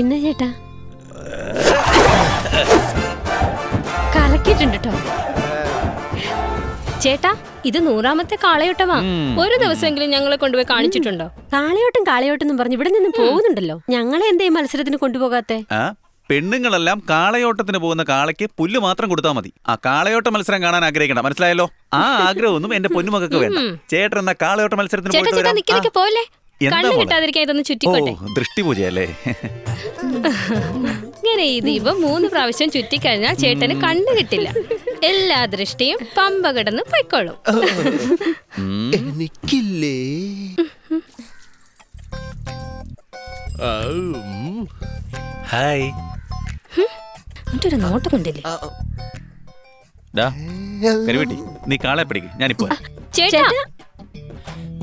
ഇന്ന ചേട്ടാ. കലക്കിയിട്ടുണ്ട് കേട്ടോ ചേട്ടാ ഇത് നൂറാമത്തെ കാളയോട്ടമാ. ഒരു ദിവസമെങ്കിലും ഞങ്ങളെ കൊണ്ടുപോയി കാണിച്ചിട്ടുണ്ടോ? കാളയോട്ടം കാളയോട്ടം എന്ന് പറഞ്ഞ് ഇവിടെ നിന്ന് പോകുന്നുണ്ടല്ലോ. ഞങ്ങളെ എന്തേ മത്സരത്തിന് കൊണ്ടുപോകാത്തെ? പെണ്ണുങ്ങളെല്ലാം കാളയോട്ടത്തിന് പോകുന്ന കാളയ്ക്ക് പുല്ല് മാത്രം കൊടുത്താൽ മതി. ആ കാളയോട്ട മത്സരം കാണാൻ ആഗ്രഹിക്കണം മനസ്സിലായല്ലോ? ആ ആഗ്രഹമൊന്നും എന്റെ പൊന്നുമകൾക്ക് വേണ്ട. ചേട്ടൻ എന്നാ കാളയോട്ട മത്സരത്തിന് പോയി പോയിട്ട് കണ്ണു കിട്ടാതിരിക്കാൻ ഇതൊന്ന് ഓ ചുറ്റിക്കോട്ടെ ദൃഷ്ടിപൂജയല്ലേ? ഇങ്ങനെ ഈ ദീപം മൂന്ന് പ്രാവശ്യം ചുറ്റിക്കഴിഞ്ഞാൽ ചേട്ടന് കണ്ണു കിട്ടില്ല. എല്ലാ ദൃഷ്ടിയും പമ്പ കിടന്ന് പൊയ്ക്കോളും. എനിക്കില്ലേ? ഹായ്. എന്നിട്ട് ഒരു നോട്ടം കൊണ്ടില്ലേ? ഡാ കരുവെട്ടി നീ കാളെ പിടിക്കും. ഞാനിപ്പോ. ചേട്ടാ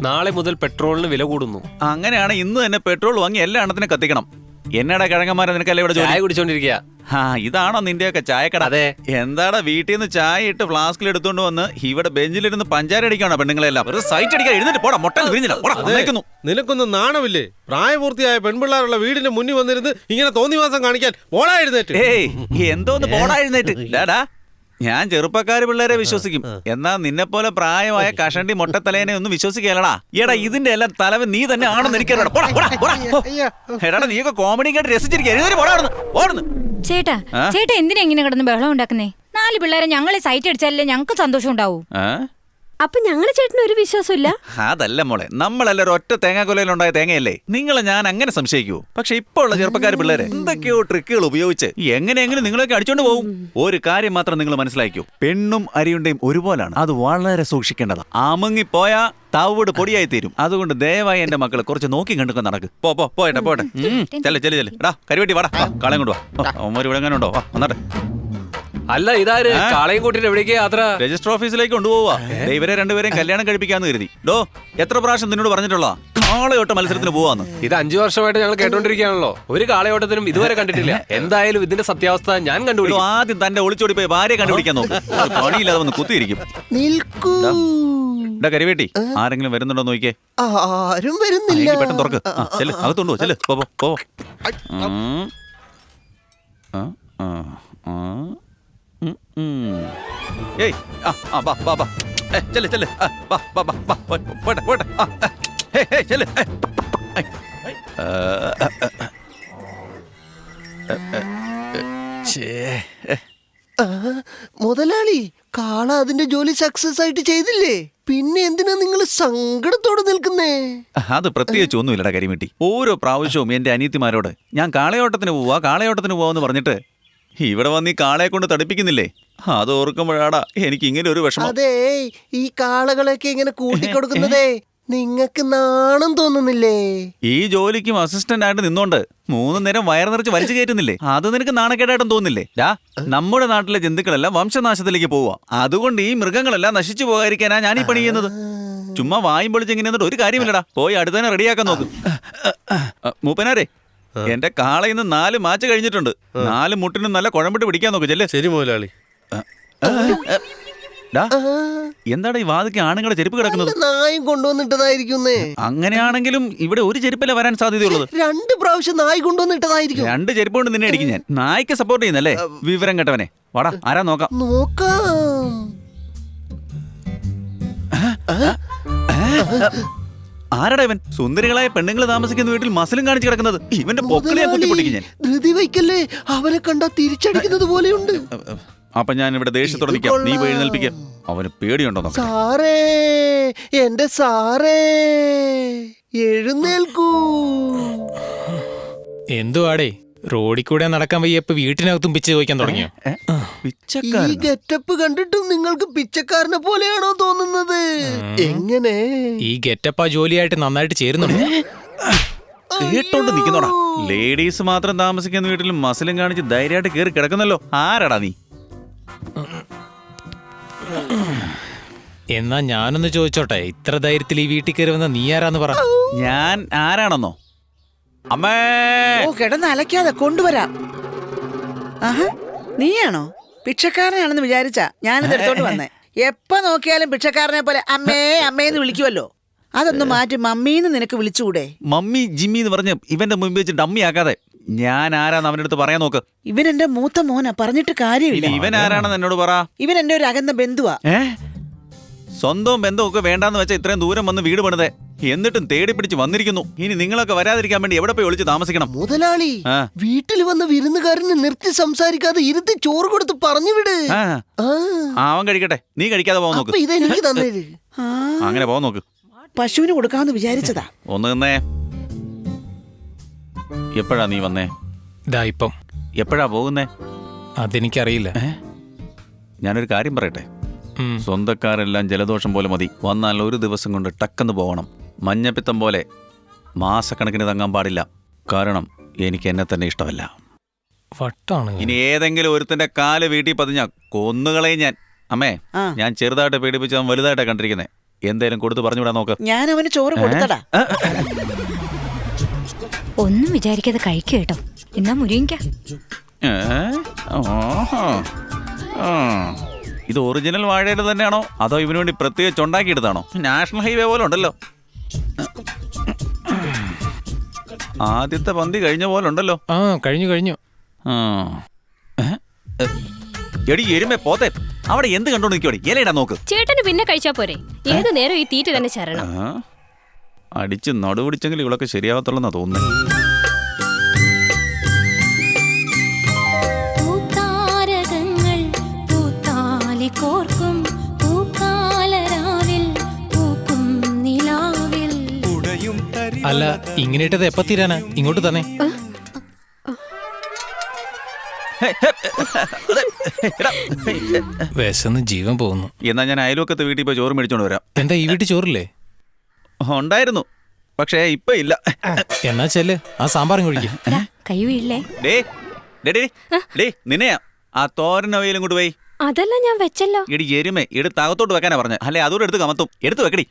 നാളെ മുതൽ പെട്രോളിന് വില കൂടുന്നു. അങ്ങനെയാണ് ഇന്ന് തന്നെ പെട്രോൾ വാങ്ങി എല്ലാ എണ്ണത്തിനും കത്തിക്കണം. എന്നടാ കിഴങ്ങന്മാരെ നിനക്കല്ലേ ഇവിടെ ചായ ജോലി കുടിച്ചോണ്ടിരിക്കുക ആ ഇതാണോ നിന്റെയൊക്കെ ചായക്കട? അതെ. എന്താടാ വീട്ടിൽ നിന്ന് ചായ ഇട്ട് ഫ്ലാസ്കിൽ എടുത്തോണ്ട് വന്ന് ഇവിടെ ബെഞ്ചിലിരുന്ന് പഞ്ചാര അടിക്കാണോ പെണ്ണുങ്ങളെല്ലാം? ഒരു സൈറ്റ് അടിക്കാൻ എഴുന്നേറ്റ് പോടാ മുട്ട വിരിഞ്ഞില്ല പോടാ വന്നേക്കുന്നു. നിനക്കൊന്നും നാണമില്ലേ? പ്രായപൂർത്തിയായ പെൺപിള്ളേരുള്ള വീടിന്റെ മുന്നിൽ വന്നിരുന്ന് ഇങ്ങനെ തോന്നിവാസം കാണിക്കാൻ പോടാ എഴുന്നേറ്റ്. ഏയ് എന്തോന്ന് പോടാ എഴുന്നേറ്റ്? ഡാടാ ഞാൻ ചെറുപ്പക്കാര് പിള്ളേരെ വിശ്വസിക്കും. എന്നാ നിന്നെ പോലെ പ്രായമായ കഷണ്ടി മൊട്ടത്തലേനെ ഒന്നും വിശ്വസിക്കലടാ എടാ ഇതിന്റെ എല്ലാം തലവൻ നീ തന്നെ ആണെന്ന് എനിക്കറിയടാ പോടാ പോടാ പോടാ. പോ. എടാ നീയൊക്കെ കോമഡി കേട്ട്. ഓടുന്നു ചേട്ടാ ചേട്ടാ എന്തിനാ ഇങ്ങനെ കിടന്ന് ബഹളം ഉണ്ടാക്കുന്നേ? നാല് പിള്ളേരെ ഞങ്ങളെ സൈറ്റ് അടിച്ചാലേ ഞങ്ങൾക്ക് സന്തോഷം ഉണ്ടാവൂ. ആ? അപ്പൊ ഞങ്ങളെ ചേട്ടന് ഒരു വിശ്വാസമില്ല അതല്ല മോളെ ഒരു ഒറ്റ തേങ്ങാക്കൊലയിലുണ്ടായ തേങ്ങയല്ലേ? നിങ്ങളെ ഞാൻ അങ്ങനെ സംശയിക്കൂ. പക്ഷെ ഇപ്പൊ ഉള്ള ചെറുപ്പക്കാർ പിള്ളേരെ എന്തൊക്കെയോ ട്രിക്കുകൾ ഉപയോഗിച്ച് എങ്ങനെയെങ്കിലും നിങ്ങളൊക്കെ അടിച്ചോണ്ട് പോകും ഒരു കാര്യം മാത്രം നിങ്ങൾ മനസ്സിലാക്കൂ. പെണ്ണും അരിയുണ്ടയും ഒരുപോലാണ്. അത് വളരെ സൂക്ഷിക്കേണ്ടതാ. ആമങ്ങിപ്പോയാ തവിട് പൊടിയായി തീരും. അതുകൊണ്ട് ദയവായി എന്റെ മക്കൾ കുറച്ച് നോക്കി കണ്ടൊക്കെ നടക്ക്. പോ പോ പോയട്ടെ പോട്ടെ ചെല്ലു ചെല്ലു ചെല്ലു. എടാ കരിവെട്ടി വാടാ. കളയും കൊണ്ടുവാ ഒരു വാ. അവന്മാർ ഇവിടെ വാ വന്നാട്ടെ. അല്ല ഇതാര്? കാളയും കൂട്ടിട്ട് എവിടേക്ക് യാത്ര? രജിസ്റ്റർ ഓഫീസിലേക്ക് കൊണ്ടുപോവാ. ദേ ഇവരെ രണ്ടുപേരെയും കല്യാണം കഴിപ്പിക്കാന്ന് കരുതി. ഡോ എത്ര പ്രാവശ്യം നിന്നോട് പറഞ്ഞിട്ടുള്ള കാളയോട്ട മത്സരത്തിന് പോവാന്ന്. ഇത് അഞ്ചു വർഷമായിട്ട് ഞങ്ങൾ കേട്ടോണ്ടിരിക്കുകയാണല്ലോ. ഒരു കാളയോട്ടത്തിനും ഇതുവരെ കണ്ടിട്ടില്ല. എന്തായാലും ഇതിന്റെ സത്യാവസ്ഥ ഞാൻ കണ്ടുപിടിക്കും. ആദ്യം തന്റെ ഒളിച്ചോടി പോയി ഭാര്യ കണ്ടുപിടിക്കാൻ നോക്കും. പണിയില്ലാതെ വന്ന് കുത്തിയിരിക്കും. കരുവേട്ടി കരിവേട്ടി ആരെങ്കിലും വരുന്നുണ്ടോ നോക്കിയേ? ആരും വരുന്നില്ല. പെട്ടെന്ന് തുറക്ക്. ചെല്ല് അകത്തുണ്ടോ ചെല്ല് പോ പോ, പോ. ഉം. ആ, ആ. ഏയ് ആ ആ ബാ ബാ ബാ ചെല്ല് ചെല്ല്. ബാ ബാ ബാ പോ, പോട്ടെ പോട്ടെ. ചെല്ല് മുതലാളി കാള അതിന്റെ ജോലി സക്സസ് ആയിട്ട് ചെയ്തില്ലേ? പിന്നെ എന്തിനാ നിങ്ങൾ സങ്കടത്തോടെ നിൽക്കുന്നേ? അത് പ്രത്യേകിച്ച് ഒന്നുമില്ലടാ കരിമിട്ടി. ഓരോ പ്രാവശ്യവും എന്റെ അനിയത്തിമാരോട് ഞാൻ കാളയോട്ടത്തിന് പോവാ കാളയോട്ടത്തിന് പോവാന്ന് പറഞ്ഞിട്ട് ഇവിടെ വന്ന് ഈ കാളയെ കൊണ്ട് തടിപ്പിക്കുന്നില്ലേ? അത് ഓർക്കുമ്പോഴാടാ എനിക്ക് ഇങ്ങനെ ഒരു വിഷമം. അതേ ഈ കാളകളൊക്കെ ഇങ്ങനെ കൂട്ടിക്കൊടുക്കുന്നതേ നിങ്ങക്ക് നാണം തോന്നുന്നില്ലേ? ഈ ജോലിക്കും അസിസ്റ്റന്റ് ആയിട്ട് നിന്നോണ്ട് മൂന്ന് നേരം വയർ നിറച്ച് വലിച്ചു കയറ്റുന്നില്ലേ? അത് നിനക്ക് നാണക്കേടായിട്ടും തോന്നില്ലേ ഡാ നമ്മുടെ നാട്ടിലെ ജന്തുക്കളെല്ലാം വംശനാശത്തിലേക്ക് പോവാ. അതുകൊണ്ട് ഈ മൃഗങ്ങളെല്ലാം നശിച്ചു പോകാതിരിക്കാനാ ഞാൻ ഈ പണി ചെയ്യുന്നത്. ചുമ്മാ വായും പൊളിച്ച് ഇങ്ങനെ ഒരു കാര്യമില്ലടാ. പോയി അടുത്തന്നെ റെഡിയാക്കാൻ നോക്കും. മൂപ്പനാരെ എന്റെ കാളയിന്ന് നാല് മാച്ച് കഴിഞ്ഞിട്ടുണ്ട്. നാല് മുട്ടിനും നല്ല കുഴമ്പിട്ട് പിടിക്കാൻ നോക്കും ചെല്ലേ. ശരി മുതലാളി. എന്താടാ ഈ വാതിക്ക് ആണുങ്ങളെ ചെരുപ്പ് കിടക്കുന്നത്? നായും കൊണ്ടുവന്നിട്ടതായിരിക്കുന്നേ. അങ്ങനെയാണെങ്കിലും ഇവിടെ ഒരു ചെരുപ്പല്ലേ വരാൻ സാധ്യതയുള്ളത്? രണ്ട് പ്രാവശ്യം നായ് കൊണ്ടുവന്നിട്ടതായിരിക്കും. രണ്ട് ചെരുപ്പ് കൊണ്ട് നിന്നെ അടിക്കും ഞാൻ. നായ്ക്ക് സപ്പോർട്ട് ചെയ്യുന്നല്ലേ വിവരം കേട്ടവനെ. വാടാ ആരാ നോക്കാം. നോക്കാം. ആരടാ ഇവൻ? സുന്ദരികളായ പെണ്ണുങ്ങൾ താമസിക്കുന്ന വീട്ടിൽ മസിലും കാണിച്ചു കിടക്കുന്നത്. ഇവന്റെ പൊക്കളെ കുത്തി പൊട്ടിക്കും ഞാൻ. ധൃതി വയ്ക്കല്ലേ അവനെ കണ്ടാ തിരിച്ചടിക്കുന്നത് പോലെയുണ്ട്. അപ്പൊ ഞാൻ ഇവിടെ ദേഷ്യത്തോടെ നിൽക്കാം. നീ പോയി എഴുന്നേൽപ്പിക്ക. അവന് പേടിയുണ്ടോ സാറേ എന്റെ സാറേ എഴുന്നേൽക്കൂ. എന്തുവാടേ? റോഡിൽ കൂടെ നടക്കാൻ വയ്യപ്പോ വീട്ടിനകത്തും പിച്ച ചോദിക്കാൻ തുടങ്ങിയോ? ഈ ഗെറ്റപ്പ് കണ്ടിട്ടും നിങ്ങൾക്ക് പിച്ചക്കാരനെ പോലെയാണോ തോന്നുന്നത്? എങ്ങനെ? ഈ ഗെറ്റപ്പ് ആ ജോലിയായിട്ട് നന്നായിട്ട് ചേരുന്നുണ്ട്? കേട്ടോണ്ട് നിൽക്കുന്നോടാ ലേഡീസ് മാത്രം താമസിക്കുന്ന വീട്ടിൽ മസിലും കാണിച്ച് ധൈര്യമായിട്ട് കയറി കിടക്കുന്നല്ലോ. ആരാടാ നീ? എന്നാ ഞാനൊന്ന് ചോദിച്ചോട്ടെ ഇത്ര ധൈര്യത്തിൽ ഈ വീട്ടിൽ കയറി വന്ന നീ ആരാന്ന് പറ. ഞാൻ ആരാണെന്നോ? അമ്മേ. ഓ കിടന്ന് അലക്കാതെ കൊണ്ടുവരാം. ആഹാ നീയാണോ? ഭിക്ഷക്കാരനാണെന്ന് വിചാരിച്ചാ ഞാനിത് എടുത്തോണ്ട് വന്നേ. എപ്പ നോക്കിയാലും ഭിക്ഷക്കാരനെ പോലെ അമ്മേ അമ്മേന്ന് വിളിക്കുമല്ലോ അതൊന്ന് മാറ്റി മമ്മീന്ന് നിനക്ക് വിളിച്ചുകൂടെ. മമ്മി ജിമ്മി എന്ന് പറഞ്ഞ് ഇവന്റെ മുമ്പ് വെച്ച് ഡമ്മി ആക്കാതെ. ഞാൻ ആരാന്ന് അവന്റെ അടുത്ത് പറയാൻ നോക്ക്. ഇവൻ എന്റെ മൂത്ത മോനാ പറഞ്ഞിട്ട് കാര്യമില്ല. ഇവൻ ആരാണെന്ന് എന്നോട് പറ. ഇവൻ എന്റെ ഒരു അകന്ന ബന്ധുവാ. സ്വന്തവും ബന്ധവും ഒക്കെ വേണ്ടാന്ന് വെച്ചാൽ ഇത്രയും ദൂരം വന്ന് വീട് പണിതേ. എന്നിട്ടും തേടി പിടിച്ച് വന്നിരിക്കുന്നു. ഇനി നിങ്ങളൊക്കെ വരാതിരിക്കാൻ വേണ്ടി എവിടെ പോയി ഒളിച്ച് താമസിക്കണം? മുതലാളി ആ. വീട്ടിൽ വന്ന വിരുന്നുകാരന് നിർത്തി സംസാരിക്കാതെ ഇരുത്തി ചോറ് കൊടുത്ത് പറഞ്ഞു വിട്. ആ. ആ, ആ, അവൻ കഴിക്കട്ടെ. നീ കഴിക്കാതെ പോകാൻ അപ്പൊ നോക്ക് ഇതെനിക്ക് തന്നേര് ആ. അങ്ങനെ പോകാൻ നോക്ക്. പശുവിന് കൊടുക്കാന്ന് വിചാരിച്ചതാ. ഒന്ന് നിന്നേ. എപ്പോഴാ നീ വന്നേ? ദാ ഇപ്പം. എപ്പോഴാ പോകുന്നേ? അതെനിക്കറിയില്ല. ഞാനൊരു കാര്യം പറയട്ടെ? ഉം. സ്വന്തക്കാരെല്ലാം ജലദോഷം പോലെ മതി. വന്നാൽ ഒരു ദിവസം കൊണ്ട് ടക്കെന്ന് പോകണം മഞ്ഞപ്പിത്തം പോലെ മാസക്കണക്കിന് തങ്ങാൻ പാടില്ല. കാരണം എനിക്ക് എന്നെ തന്നെ ഇഷ്ടമല്ല. വട്ടാണ് ഇനി ഏതെങ്കിലും ഒരുത്തിന്റെ കാൽ വീട്ടിൽ പതിഞ്ഞ കൊന്നുകളയും ഞാൻ. അമ്മേ ഞാൻ ചെറുതായിട്ട് പേടിപ്പിച്ച് അവൻ വലുതായിട്ടാ കണ്ടിരിക്കുന്നത് എന്തേലും കൊടുത്ത് പറഞ്ഞുവിടാൻ നോക്ക്. ഞാൻ അവന് ചോറ് കൊടുത്തടാ. ഒന്നും വിചാരിക്കാതെ കഴിക്കുക കേട്ടോ. എന്നാ മുരിങ്ങിക്ക ഏ? ഓഹോ. ആ. ഇത് ഒറിജിനൽ വാഴയുടെ തന്നെയാണോ? അതോ ഇവന് വേണ്ടി പ്രത്യേകിച്ച് ഉണ്ടാക്കിയെടുത്താണോ നാഷണൽ ഹൈവേ പോലെ ഉണ്ടല്ലോ. ആദ്യത്തെ പന്തി കഴിഞ്ഞ പോലെ ഉണ്ടല്ലോ ആ കഴിഞ്ഞു കഴിഞ്ഞു ആ. ഏ? ഏ. എടി എരുമേ പോത്തെ അവിടെ എന്ത് കണ്ടോണ്ട് നിൽക്കോടി ഇലയിടാ നോക്ക് ചേട്ടന് പിന്നെ കഴിച്ചാ പോരെ ഏത് നേരം ഈ തീറ്റ തന്നെ ചരണം ആ. അടിച്ച് നടുപിടിച്ചെങ്കിൽ ഇവളൊക്കെ ശരിയാവത്തുള്ളെന്നാ തോന്നുന്നത് അല്ല ഇങ്ങനെ ഇട്ടത് എപ്പ തീരാനാ? ഇങ്ങോട്ട് തന്നെ. വിശന്ന് ജീവൻ പോകുന്നു. എന്നാ ഞാൻ അയൽവക്കത്തെ വീട്ടിൽ പോയി ചോറ് മേടിച്ചോണ്ട് വരാം. എന്താ ഈ വീട്ടിൽ ചോറില്ലേ? ഉണ്ടായിരുന്നു. പക്ഷേ ഇപ്പൊ ഇല്ല. എന്നാ ചെല്ല്. ആ സാമ്പാറും ഡേ നിന്നെയാ? ആ തോരൻ അവയിലും കൊണ്ട് പോയി. അതല്ല ഞാൻ വെച്ചല്ലോ. എടി എരുമേ എടുത്ത് അകത്തോട്ട് വെക്കാനാ പറഞ്ഞ അല്ലെ അതോടെ എടുത്ത് കമത്തും. എടുത്ത് വെക്കടി.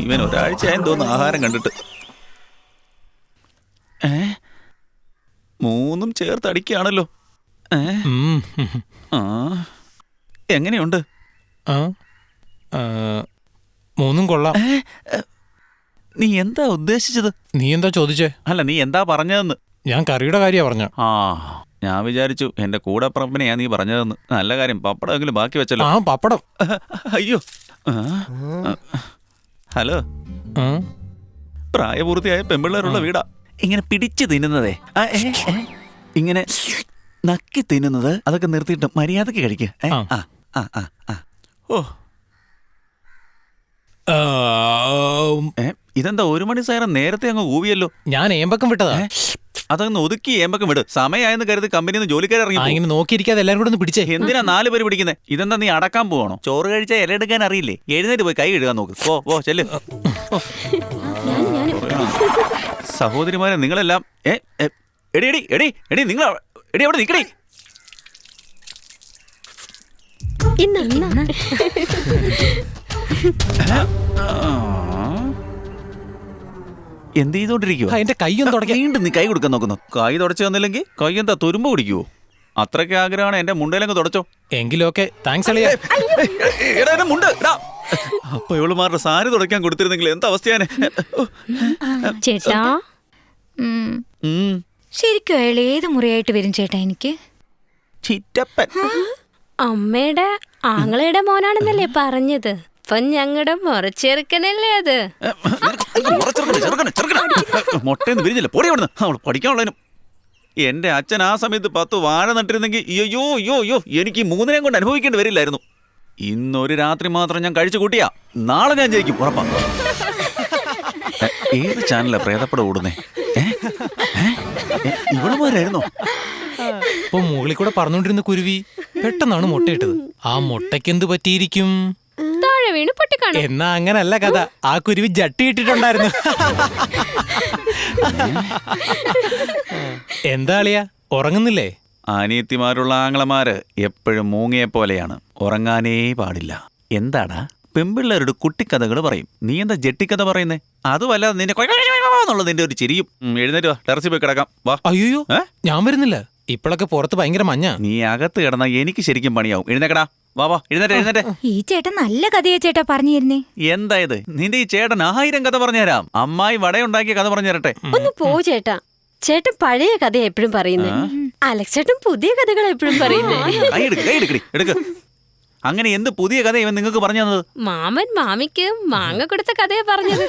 ഇവൻ ഒരാഴ്ചയായും തോന്നുന്നു ആഹാരം കണ്ടിട്ട്. ഏ? മൂന്നും ചേർത്ത് അടിക്കുകയാണല്ലോ. ഏ. ആ. എങ്ങനെയുണ്ട്? ആ. ആ, മൂന്നും കൊള്ളാം. നീ എന്താ ഉദ്ദേശിച്ചത്? നീ എന്താ ചോദിച്ചേ? അല്ല നീ എന്താ പറഞ്ഞതെന്ന്? ഞാൻ കറിയുടെ കാര്യ പറഞ്ഞ. ആ. ഞാൻ വിചാരിച്ചു എന്റെ കൂടെ പറമ്പിനെയാ നീ പറഞ്ഞതെന്ന്. നല്ല കാര്യം പപ്പടം എങ്കിലും ബാക്കി വെച്ചല്ലോ. ആ പപ്പടം. അയ്യോ. ഹലോ. പ്രായപൂർത്തിയായ പെമ്പിള്ളേരുള്ള വീടാ. ഇങ്ങനെ പിടിച്ചു തിന്നുന്നതേ. ആ, ഏ, ഏ. ഇങ്ങനെ നക്കി തിന്നുന്നത് അതൊക്കെ നിർത്തിയിട്ട് മര്യാദയ്ക്ക് കഴിക്കുക ഓ. ഏ ഇതെന്താ ഒരു മണി സൈറം നേരത്തെ അങ്ങ് ഊവിയല്ലോ? ഞാൻ ഏമ്പക്കം വിട്ടതാ. ഏ? അതങ്ങ് ഒതുക്കി ഏമ്പക്കം വിട്. സമയമായെന്ന് കരുതി കമ്പനിയിൽ നിന്ന് ജോലിക്കാർ ആ ഇറങ്ങി ഇങ്ങനെ നോക്കിയിരിക്കാതെ എല്ലാരും കൂടെ ഒന്ന് പിടിച്ചേ. എന്തിനാ നാല് പേര് പിടിക്കുന്നത് ഇതെന്താ നീ അടക്കാൻ പോവാണോ? ചോറ് കഴിച്ചാൽ ഇല എടുക്കാൻ അറിയില്ലേ? എഴുന്നേറ്റ് പോയി കൈ കഴുകാൻ നോക്ക്. ഓ ഓ ചെല്ല്. സഹോദരിമാരെ നിങ്ങളെല്ലാം ഏ ഏ, എടി എടി എടി എടി നിങ്ങൾ അവ- എടി അവിടെ നിൽക്കടി ഇന്ന് ഇന്ന്. എന്ത് ചെയ്തോണ്ടിരിക്കുവോ? എന്റെ കൈയും തുടങ്ങി വീണ്ടും നീ കൈ കൊടുക്കാൻ നോക്കുന്നു. കൈ തുടച്ചു തന്നില്ലെങ്കിൽ കൈ എന്താ തുരുമ്പ് പിടിക്കുവോ? അത്രയ്ക്ക് ആഗ്രഹമാണ് എന്റെ മുണ്ടയിലങ്ങ് തുടച്ചോ. എങ്കിലൊക്കെ ഓക്കെ താങ്ക്സ് അളിയ എടാ എന്റെ മുണ്ട് എടാ. അപ്പൊ ഇവളുമാരുടെ സാരി തുടയ്ക്കാൻ കൊടുത്തിരുന്നെങ്കിൽ എന്താ അവസ്ഥയാണ്? ചേട്ടാ. ഉം. ഉം, ശരിക്കും അയാൾ ഏത് മുറിയായിട്ട് വരും ചേട്ടാ എനിക്ക്? ചിറ്റപ്പൻ. അമ്മയുടെ ആങ്ങളയുടെ മോനാണെന്നല്ലേ പറഞ്ഞത്. ഇപ്പൊ ഞങ്ങളുടെ മുറച്ചെറുക്കനല്ലേ അത്? മൊട്ടയെന്ന് വിരിഞ്ഞില്ല. പൊടി അവിടുന്ന്. അവൾ പഠിക്കാനുള്ളതിനും. എന്റെ അച്ഛൻ ആ സമയത്ത് പത്ത് വാഴ നട്ടിരുന്നെങ്കിൽ അയ്യോ അയ്യോ അയ്യോ എനിക്ക് മൂന്നിനെയും കൊണ്ട് അനുഭവിക്കേണ്ടി വരില്ലായിരുന്നു. ഇന്നൊരു രാത്രി മാത്രം ഞാൻ കഴിച്ചു കൂട്ടിയാ. നാളെ ഞാൻ ജയിക്കും ഉറപ്പാ. ഏ, ഏത് ചാനലാ പ്രേതപ്പട ഓടുന്നേ? ഇവളുമാരായിരുന്നോ? ഇപ്പൊ മുകളിൽ കൂടെ പറഞ്ഞുകൊണ്ടിരുന്ന കുരുവി പെട്ടെന്നാണ് മുട്ടയിട്ടത്. ആ മുട്ടയ്ക്ക് എന്ത് പറ്റിയിരിക്കും? പൊട്ടിക്കാണും എന്നാ അങ്ങനല്ല കഥ. ആ കുരുവി ജട്ടി ഇട്ടിട്ടുണ്ടായിരുന്നു. എന്താ അളിയ? ഉറങ്ങുന്നില്ലേ? അനിയത്തിമാരുള്ള ആങ്ങളമാര് എപ്പോഴും മൂങ്ങയെ പോലെയാണ്. ഉറങ്ങാനേ പാടില്ല. എന്താടാ? പെമ്പിള്ളേരുടെ കുട്ടിക്കഥകൾ പറയും. നീ എന്താ ജെട്ടിക്കഥ പറയുന്നേ? അതുമല്ല നിന്റെ എന്നുള്ളത് നിന്റെ ഒരു ചിരിയും. ഉം, എഴുന്നേറ്റ് വാ. ടെറസിൽ പോയി കിടക്കാം. വാ. അയ്യോ ഏ? ഞാൻ വരുന്നില്ല. ഇപ്പോഴൊക്കെ പുറത്ത് ഭയങ്കര മഞ്ഞ. നീ അകത്ത് കിടന്നാ എനിക്ക് ശരിക്കും പണിയാവും. എഴുന്നേക്കടാ. വാ വാ എഴുന്നേറ്റ് എഴുന്നേറ്റ്. ഈ ചേട്ടൻ നല്ല കഥയാ ചേട്ടാ പറഞ്ഞു തരുന്നേ എന്താ ഇത്? നിന്റെ ഈ ചേട്ടൻ ആയിരം കഥ പറഞ്ഞുതരാം. അമ്മായി വടയുണ്ടാക്കിയ കഥ പറഞ്ഞു തരട്ടെ ഒന്ന് പോ ചേട്ടാ. ചേട്ടൻ പഴയ കഥ എപ്പോഴും പറയുന്നേ. അലക്സ് ചേട്ടൻ പുതിയ കഥകൾ എപ്പോഴും പറയുന്നേ. കൈ എടുക്ക് കൈ എടുക്കടി എടുക്ക്. അങ്ങനെ എന്ത് പുതിയ കഥ ഇവൻ നിങ്ങൾക്ക് പറഞ്ഞു തന്നത്? മാമൻ മാമിക്ക് മാങ്ങ കൊടുത്ത കഥയാ പറഞ്ഞത്.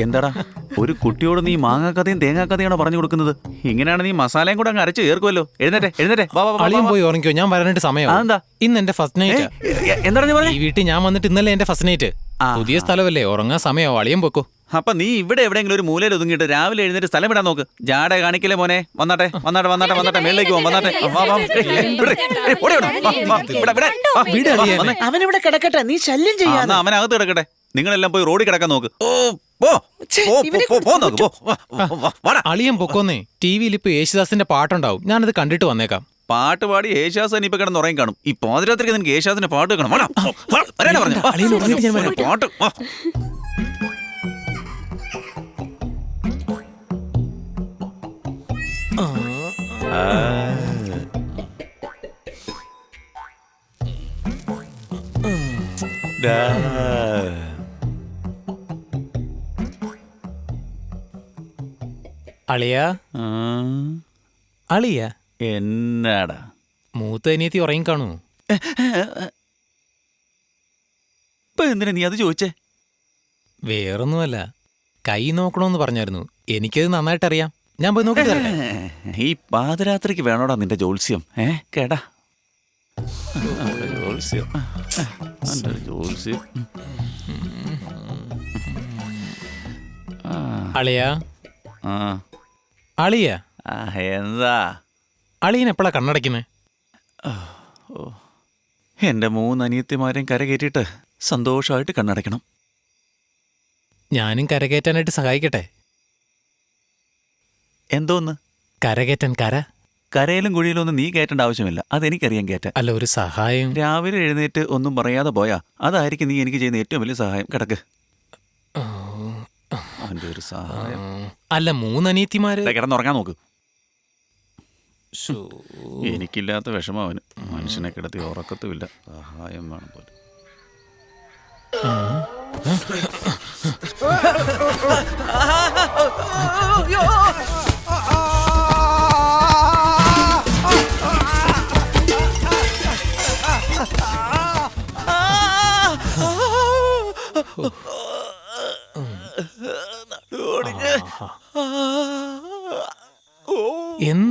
എന്താടാ? ഒരു കുട്ടിയോട് നീ മാങ്ങാ കഥയും തേങ്ങാ കഥയാണോ പറഞ്ഞു കൊടുക്കുന്നത്? ഇങ്ങനെയാണ് നീ മസാലയും കൂടെ അങ്ങ് അരച്ച് ചേർക്കുമല്ലോ എഴുന്നേറ്റെ എഴുന്നേറ്റെ. വാ വാ, വാ, വാ, അളിയും വാ. പോയി ഉറങ്ങിക്കോ. ഞാൻ വരാനായിട്ട് സമയം അതെന്താ? ഇന്ന് എന്റെ ഫസ്റ്റ് ഏ, നൈറ്റ് എ- എന്താണ് നീ ഈ പറഞ്ഞേ വീട്ടിൽ ഞാൻ വന്നിട്ട് ഇന്നലെ എന്റെ ഫസ്റ്റ് നൈറ്റ് ആ. പുതിയ സ്ഥലമല്ലേ? ഉറങ്ങാൻ സമയം അളിയും പൊക്കോ. അപ്പൊ നീ ഇവിടെ എവിടെയെങ്കിലും ഒരു മൂലയിൽ ഒതുങ്ങിയിട്ട് രാവിലെ എഴുന്നേറ്റ് സ്ഥലം വിടാൻ നോക്ക് ജാട കാണിക്കലേ മോനെ വന്നാട്ടെ വന്നാട്ടെ വന്നാട്ടെ വന്നാട്ടെ മേളിലേക്ക് പോവാം വന്നാട്ടെ വാ. ഇവിടെ, കിടക്കട്ടെ നീ ശല്യം ചെയ്യാ അവനകത്ത് കിടക്കട്ടെ നിങ്ങളെല്ലാം പോയി റോഡിൽ കിടക്കാൻ നോക്ക് ഓ. അളിയൻ പൊക്കോന്നേ ടി വിയിൽ ഇപ്പൊ യേശുദാസിന്റെ പാട്ടുണ്ടാവും ഞാനത് കണ്ടിട്ട് വന്നേക്കാം പാട്ട് പാടി യേശാസൻ ഇപ്പൊ കിടന്ന് ഉറങ്ങി കാണും ഈ പാതിരാത്രിക്ക് നിനക്ക് യേശാസിന്റെ പാട്ട് കാണും വാടാ, അളിയ? അളിയ? എന്നാടാ? മൂത്ത അനിയത്തി ഉറങ്ങി കാണൂ ഇപ്പൊ എന്തിനാ നീ അത് ചോദിച്ചേ? വേറൊന്നുമല്ല. കൈ നോക്കണോന്ന് പറഞ്ഞായിരുന്നു. എനിക്കത് നന്നായിട്ട് അറിയാം ഞാൻ പോയി നോക്കി ഈ പാതിരാത്രിക്ക് വേണോടാ നിന്റെ ജോത്സ്യം. ഏ കേടാ. ജോത്സ്യം. ജോത്സ്യം. ആ, അളിയ? ആ, അളിയ? ആ, എന്താ? അളിയൻ എപ്പോഴാ ഓ, മൂന്ന് അനിയത്തിമാരെയും കരകയറ്റിയിട്ട് സന്തോഷമായിട്ട് കണ്ണടയ്ക്കണം. ഞാനും കരകയറ്റാനായിട്ട് സഹായിക്കട്ടെ. എന്തോന്ന്? കരകേറ്റൻ കര? കരയിലും കുഴിയിലും ഒന്നും നീ കയറ്റേണ്ട ആവശ്യമില്ല. അതെനിക്കറിയാം കയറ്റാൻ അല്ല ഒരു സഹായം. രാവിലെ എഴുന്നേറ്റ് ഒന്നും പറയാതെ പോയാ അതായിരിക്കും നീ എനിക്ക് ചെയ്യുന്ന ഏറ്റവും വലിയ സഹായം. കിടക്ക്. ഒരു സഹായം. അല്ല മൂന്നനീത്തിമാര്? ദേ കിടന്നുറങ്ങാൻ നോക്ക്. എനിക്കില്ലാത്ത വിഷമം അവന്. മനുഷ്യനെ കിടത്തി ഉറക്കത്തുമില്ല. സഹായം വേണം പോലും.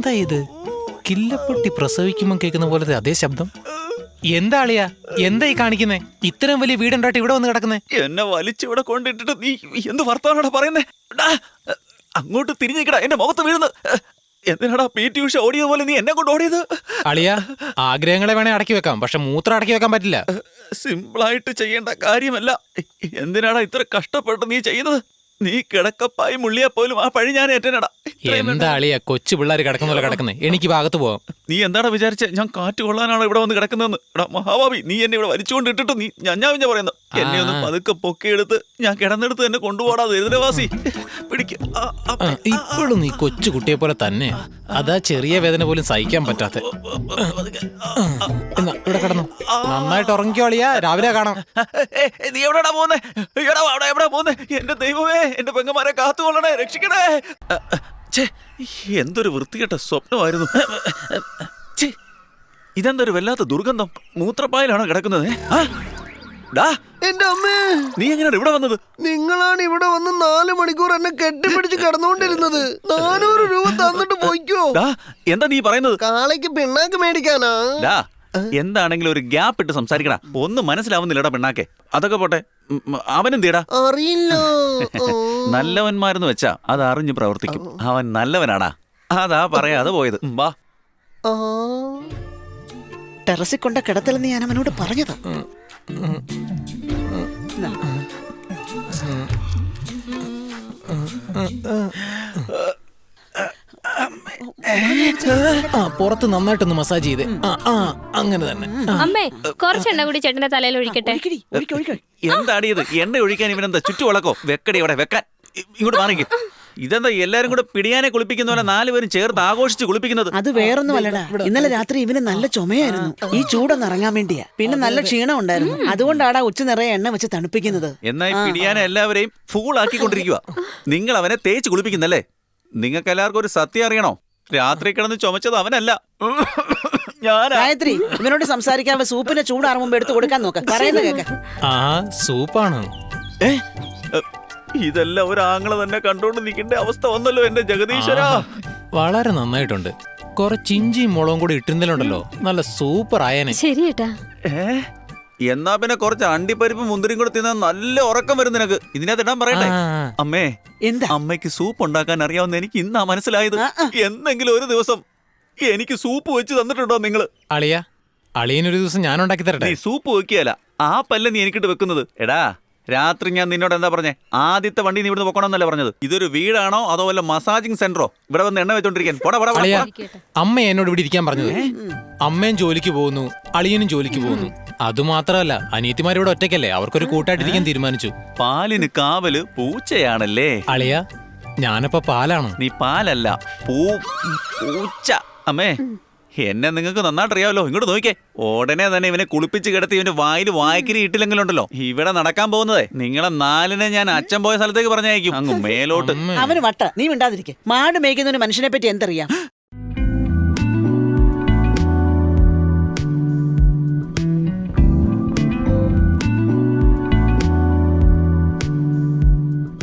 എന്താ ഇത്? കില്ലപ്പൊട്ടി പ്രസവിക്കുമ്പോൾ കേൾക്കുന്ന പോലത്തെ അതേ ശബ്ദം. എന്താ അളിയാ? എന്താ ഈ കാണിക്കുന്നേ? ഇത്രയും വലിയ വീടുണ്ടായിട്ട് ഇവിടെ വന്ന് കിടക്കുന്നേ? എന്നെ വലിച്ചിവിടെ കൊണ്ടിട്ടിട്ട് നീ എന്ത് വർത്തമാനാടാ പറയുന്നേ? അങ്ങോട്ട് തിരിഞ്ഞിക്കടാ എന്റെ മുഖത്ത് വീഴുന്ന. എന്തിനാടാ പി ടി ഉഷ ഓടിയത് പോലെ നീ എന്നെ കൊണ്ട് ഓടിയത്? അളിയ ആഗ്രഹങ്ങളെ വേണേ അടക്കി വെക്കാം പക്ഷെ മൂത്രം അടക്കി വെക്കാൻ പറ്റില്ല. സിമ്പിളായിട്ട് ചെയ്യേണ്ട കാര്യമല്ല. എന്തിനാടാ ഇത്ര കഷ്ടപ്പെട്ട് നീ ചെയ്യുന്നത്? നീ കിടക്കപ്പായി മുള്ളിയാ പോലും ആ പഴി ഞാൻ ഏറ്റനടാ. എന്താ അളിയ കൊച്ചു പിള്ളേർ കിടക്കുന്ന പോലെ കിടക്കുന്നത് എനിക്ക് ഭാഗത്ത് പോവാം. നീ എന്താടാ വിചാരിച്ചേ? ഞാൻ കാറ്റ് കൊള്ളാനാണോ ഇവിടെ വന്ന് കിടക്കുന്നതെന്ന്? എടാ മഹാഭാവി നീ എന്നെ ഇവിടെ വലിച്ചുകൊണ്ട് ഇട്ടിട്ട് നീ ഞാൻ പറയുന്നു. എന്നെ ഒന്ന്. പതുക്കെ പൊക്കിയെടുത്ത് ഞാൻ കിടന്നെടുത്ത് എന്നെ കൊണ്ടുപോടാ ദരിദ്രവാസി. ഇപ്പോഴും നീ കൊച്ചു കുട്ടിയെ പോലെ തന്നെ. അതാ ചെറിയ വേദന പോലും സഹിക്കാൻ പറ്റാത്ത. എന്നാ ഇവിടെ കിടന്നു. നന്നായിട്ട് ഉറങ്ങിക്കോളിയാ രാവിലെ കാണാം. നീ എവിടെടാ പോന്നെടാ എടാ അവിടെ എവിടെ പോന്നെ എന്റെ ദൈവമേ എന്റെ പെങ്ങന്മാരെ കാത്തുകൊള്ളണേ രക്ഷിക്കണേ. എന്തൊരു വൃത്തികെട്ട സ്വപ്നമായിരുന്നു. ഇതെന്തൊരു വല്ലാത്ത ദുർഗന്ധം. മൂത്രപ്പായലാണോ കിടക്കുന്നത്? ഡാ, എന്റെ അമ്മേ. നീ എങ്ങനെയാണ് ഇവിടെ വന്നത്? നിങ്ങളാണ് ഇവിടെ വന്ന് നാല് മണിക്കൂർ എന്നെ കെട്ടിപ്പിടിച്ച് കിടന്നുകൊണ്ടിരുന്നത്. നാനൂറ് രൂപ തന്നിട്ട് പോയിക്കോ. എന്താ നീ പറയുന്നത്? കാളയ്ക്ക് പിണ്ണാക്ക് മേടിക്കാനാ. എന്താണെങ്കിലും ഒരു ഗ്യാപ്പ് ഇട്ട് സംസാരിക്കടാ. ഒന്നും മനസ്സിലാവുന്നില്ലടാ പെണ്ണാക്കെ. അതൊക്കെ പോട്ടെ. അവനും തീടാ അവനെന്തേടാ അറിയില്ല. നല്ലവന്മാരെന്ന് വെച്ചാ അത് അറിഞ്ഞു പ്രവർത്തിക്കും അവൻ നല്ലവനാടാ. അതാ പറയാതെ പോയത്. വാ. ടെറസിൽ കൊണ്ട കിടത്തലെന്ന് ഞാൻ അവനോട് പറഞ്ഞതാ. നാ. ആ പുറത്ത് നന്നായിട്ടൊന്ന് മസാജ് ചെയ്ത്. ആ ആ അങ്ങനെ തന്നെ. അമ്മേ കുറച്ചെണ്ണ കൂടി ചേട്ടന്റെ തലയിൽ ഒഴിക്കട്ടെ. ഒഴിക്കടി, ഒഴിക്ക്, ഒഴിക്ക്. എന്താടി ഇത്? എണ്ണ ഒഴിക്കാൻ ഇവനെന്താ ചുറ്റുവളക്കോ? വെക്കടി ഇവിടെ വെക്കാൻ. ഇങ്ങോട്ട് മാറിക്ക് ഇതെന്താ എല്ലാരും കൂടെ പിടിയാനെ കുളിപ്പിക്കുന്ന പോലെ നാലുപേരും ചേർത്ത് ആഘോഷിച്ച് കുളിപ്പിക്കുന്നത്? അത് വേറൊന്നുമല്ലടാ ഇന്നലെ രാത്രി ഇവന് നല്ല ചുമയായിരുന്നു. ഈ ചൂടൊന്ന് ഇറങ്ങാൻ വേണ്ടിയാ. പിന്നെ നല്ല ക്ഷീണം ഉണ്ടായിരുന്നു. അതുകൊണ്ടാടാ ഉച്ച നിറയെ എണ്ണ വെച്ച് തണുപ്പിക്കുന്നത്. എന്നാ പിടിയാനെ എല്ലാവരെയും ഫൂൾ ആക്കിക്കൊണ്ടിരിക്കുക നിങ്ങൾ അവനെ തേച്ച് കുളിപ്പിക്കുന്നല്ലേ? നിങ്ങൾക്ക് എല്ലാവർക്കും ഒരു സത്യം അറിയണോ? രാത്രി കിടന്ന് ചുമച്ചത് അവനല്ല. ഗായത്രി ഇവനോട് സംസാരിക്കാൻ സൂപ്പിന്റെ ചൂടാറുമ്പോ മുമ്പ് എടുത്ത് കൊടുക്കാൻ നോക്കാം. പറയുന്നത് കേക്ക. ആ സൂപ്പാണ്. ഏ? ഇതെല്ലാം ഒരു ആങ്ങളെ തന്നെ കണ്ടോണ്ട് നിൽക്കേണ്ട അവസ്ഥ വന്നല്ലോ എന്റെ ജഗദീശ്വര വളരെ നന്നായിട്ടുണ്ട്. കുറച്ച് ഇഞ്ചിയും മുളകും കൂടി ഇട്ടിരുന്നല്ലോ നല്ല സൂപ്പർ ആയനെ. ശരി എന്നാ പിന്നെ കുറച്ച് അണ്ടിപ്പരിപ്പ് മുന്തിരിയും കൂടെ തിന്നാൻ നല്ല ഉറക്കം വരും നിനക്ക്. ഇതിനകത്ത് ഇടാൻ പറയട്ടെ. അമ്മേ എന്താ? അമ്മയ്ക്ക് സൂപ്പ് ഉണ്ടാക്കാൻ അറിയാവുന്ന എനിക്ക് ഇന്നാ മനസ്സിലായത്. എന്തെങ്കിലും ഒരു ദിവസം എനിക്ക് സൂപ്പ് വെച്ച് തന്നിട്ടുണ്ടോ നിങ്ങൾ? അളിയ അളിയനൊരു ദിവസം ഞാൻ ഉണ്ടാക്കി തരട്ടെ? നീ സൂപ്പ് വെക്കിയാലാ ആ പല്ല നീ എനിക്കിട്ട് വെക്കുന്നത്. എടാ രാത്രി ഞാൻ നിന്നോട് എന്താ പറഞ്ഞേ? ആദ്യത്തെ വണ്ടി നീ ഇവിടുന്ന് പൊക്കണമെന്നല്ലേ പറഞ്ഞത്? ഇതൊരു വീടാണോ അതോ വല്ല മസാജിങ് സെന്ററോ? ഇവിടെ വന്ന് എണ്ണ വെച്ചോണ്ടിരിക്കാൻ. പോടാ പോടാ പോടാ, അളിയ പോടാ. അമ്മ എന്നോട് ഇവിടെ ഇരിക്കാൻ പറഞ്ഞത്. അമ്മയും ജോലിക്ക് പോകുന്നു അളിയനും ജോലിക്ക് പോകുന്നു. അതുമാത്രമല്ല അനിയത്തിമാരിവിടെ ഒറ്റയ്ക്കല്ലേ? അവർക്കൊരു കൂട്ടായിട്ടിരിക്കാൻ തീരുമാനിച്ചു. പാലിന് കാവൽ പൂച്ചയാണല്ലേ? അളിയ ഞാനപ്പോ പാലാണ്. നീ പാലല്ല പൂ പൂച്ച. അമ്മേ എന്നെ നിങ്ങൾക്ക് നന്നായിട്ട് അറിയാമല്ലോ ഇങ്ങോട്ട് നോക്കിക്കേ. ഉടനെ തന്നെ ഇവനെ കുളിപ്പിച്ച് കിടത്തി ഇവന്റെ വായിൽ വായ്ക്കിരി ഇട്ടില്ലെങ്കിലും ഉണ്ടല്ലോ ഇവിടെ നടക്കാൻ പോകുന്നതേ. നിങ്ങളെ നാലിനെ ഞാൻ അച്ഛൻ പോയ സ്ഥലത്തേക്ക് പറഞ്ഞയക്കും. അങ്ങ് മേലോട്ട്. അവന് വട്ട. നീ മിണ്ടാതിരിക്കെ. മാട് മേയ്ക്കുന്ന ഒരു മനുഷ്യനെ പറ്റി എന്തറിയാം?